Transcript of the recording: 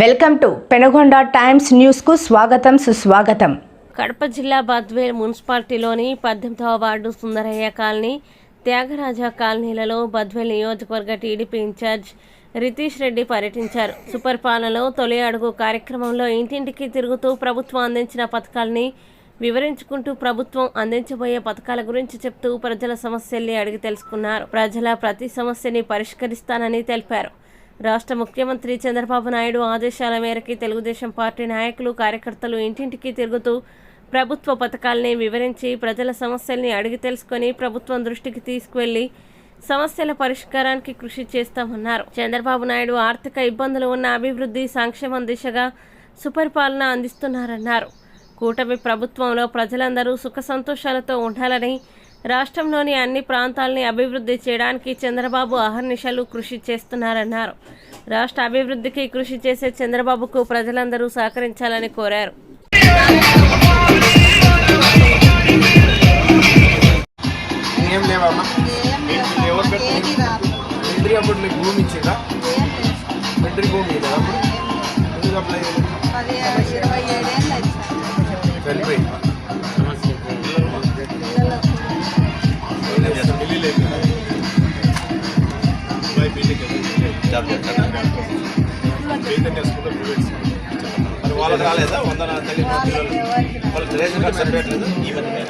Welcome to Penagonda times న్యూస్కు స్వాగతం సుస్వాగతం. కడప జిల్లా బద్వేల్ మున్సిపాలిటీలోని పద్దెనిమిదవ వార్డు సుందరయ్య కాలనీ త్యాగరాజ కాలనీలలో బద్వేల్ నియోజకవర్గ టీడీపీ ఇన్ఛార్జ్ రితీష్ రెడ్డి పర్యటించారు. సుపరిపాలనలో తొలి అడుగు కార్యక్రమంలో ఇంటింటికి తిరుగుతూ ప్రభుత్వం అందించిన పథకాలని వివరించుకుంటూ ప్రభుత్వం అందించబోయే పథకాల గురించి చెప్తూ ప్రజల సమస్యల్ని అడిగి తెలుసుకున్నారు. ప్రజల ప్రతి సమస్యని పరిష్కరిస్తానని తెలిపారు. రాష్ట్ర ముఖ్యమంత్రి చంద్రబాబు నాయుడు ఆదేశాల మేరకు తెలుగుదేశం పార్టీ నాయకులు కార్యకర్తలు ఇంటింటికి తిరుగుతూ ప్రభుత్వ పథకాల్ని వివరించి ప్రజల సమస్యల్ని అడిగి తెలుసుకొని ప్రభుత్వం దృష్టికి తీసుకువెళ్ళి సమస్యల పరిష్కారానికి కృషి చేస్తామన్నారు. చంద్రబాబు నాయుడు ఆర్థిక ఇబ్బందులు ఉన్న అభివృద్ధి సంక్షేమం దిశగా సుపరిపాలన అందిస్తున్నారన్నారు. కూటమి ప్రభుత్వంలో ప్రజలందరూ సుఖ సంతోషాలతో ఉండాలని రాష్ట్రంలోని అన్ని ప్రాంతాలని అభివృద్ధి చేయడానికి చంద్రబాబు అహర్నిశలు కృషి చేస్తున్నారన్నారు. రాష్ట్ర అభివృద్ధికి కృషి చేసే చంద్రబాబుకు ప్రజలందరూ సహకరించాలని కోరారు. అప్పుడు మీకు భూమి ఇచ్చిందా భూమి అప్పుడు? ఎందుకు అప్లై వాళ్ళకి రాలేదా? వందన తల్లి వాళ్ళకి ఎవరికి రాదు. వాళ్ళకి రేషన్ కార్డు సరిపోయట్లేదు ఈ మధ్య